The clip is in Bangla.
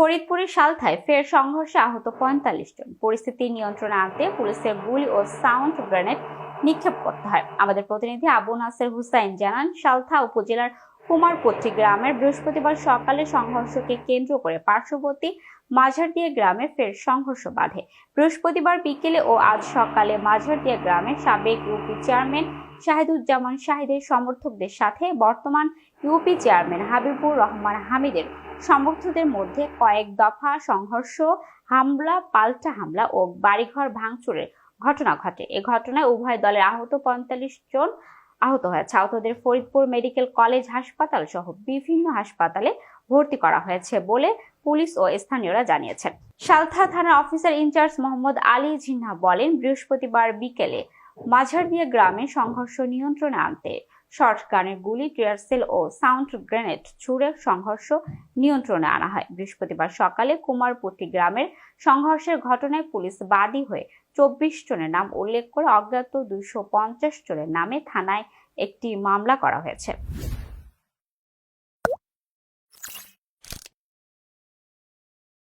ফরিদপুরের সালথায় ফের সংঘর্ষে আহত পঁয়তাল্লিশ জন। পরিস্থিতি নিয়ন্ত্রণে আনতে পুলিশের গুলি ও সাউন্ড গ্রেনেড নিক্ষেপ করতে হয়। আমাদের প্রতিনিধি আবু নাসের হুসাইন জানান, সালথা উপজেলার কুমারপট্টি গ্রামের বৃহস্পতিবার সকালে সংঘর্ষকে কেন্দ্র করে পার্শ্ববর্তী মাঝারদিয়া গ্রামে ফের সংঘর্ষ বাধে। বৃহস্পতিবার বিকেলে ও আজ সকালে মাঝারদিয়া গ্রামের সাবেক ইউপি চেয়ারম্যান শাহিদুজ্জামান শাহিদের সমর্থকদের সাথে বর্তমান ইউপি চেয়ারম্যান হাবিবুর রহমান হামিদের সমর্থকদের মধ্যে কয়েক দফা সংঘর্ষ, হামলা, পাল্টা হামলা ও বাড়িঘর ভাঙচুরের ঘটনা ঘটে। এ ঘটনায় উভয় দলের আহত পঁয়তাল্লিশ জন আহত হয়েছে আহতদের ফরিদপুর মেডিকেল কলেজ হাসপাতাল সহ বিভিন্ন হাসপাতালে ভর্তি করা হয়েছে বলে পুলিশ ও স্থানীয়রা জানিয়েছেন। সালথা থানার officer in charge Mohammad Ali Jinnah বলেন, বৃহস্পতিবার বিকেলে মাঝারদিয়া গ্রামে সংঘর্ষ নিয়ন্ত্রণে আনতে শর্ট গানের গুলি টিয়ারসেল ও সাউন্ড গ্রেনেড ছুড়ে সংঘর্ষ নিয়ন্ত্রণে আনা হয়। বৃহস্পতিবার সকালে কুমারপট্টি গ্রামের সংঘর্ষের ঘটনায় পুলিশ বাদী হয়ে চব্বিশ জনের নাম উল্লেখ করে অজ্ঞাত দুইশো পঞ্চাশ জনের নামে থানায় একটি মামলা করা হয়েছে।